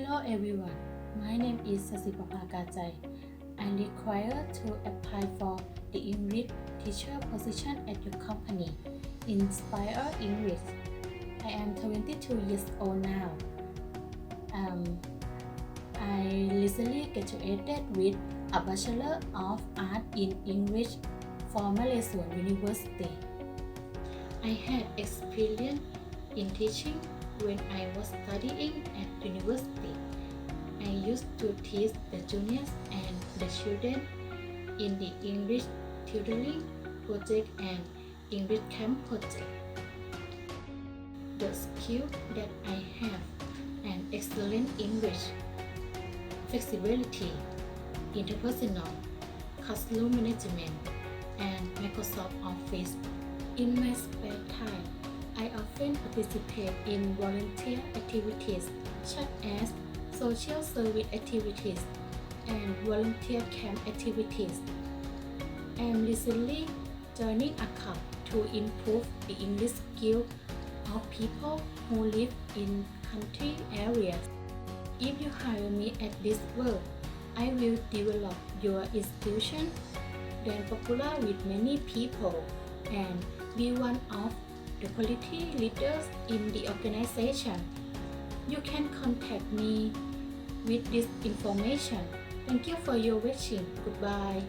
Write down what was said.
Hello everyone, my name is Sasipapa Kajai. I require to apply for the English teacher position at your company, Inspire English. I am 22 years old now. Um, I recently graduated with a Bachelor of Art in English from Malaysia University. I had experience in teaching when I was studying at university. I used to teach the juniors and the children in the English tutoring project and English camp project. The skill that I have an excellent English, flexibility, interpersonal, classroom management, and Microsoft Office. In my spare time, I often participate in volunteer activities such as social service activities and volunteer camp activities. I am recently joining a club to improve the English skill of people who live in country areas. If you hire me at this work, I will develop your institution, then popular with many people, and be one of the quality leaders in the organization. You can contact me with this information. Thank you for your watching. Goodbye.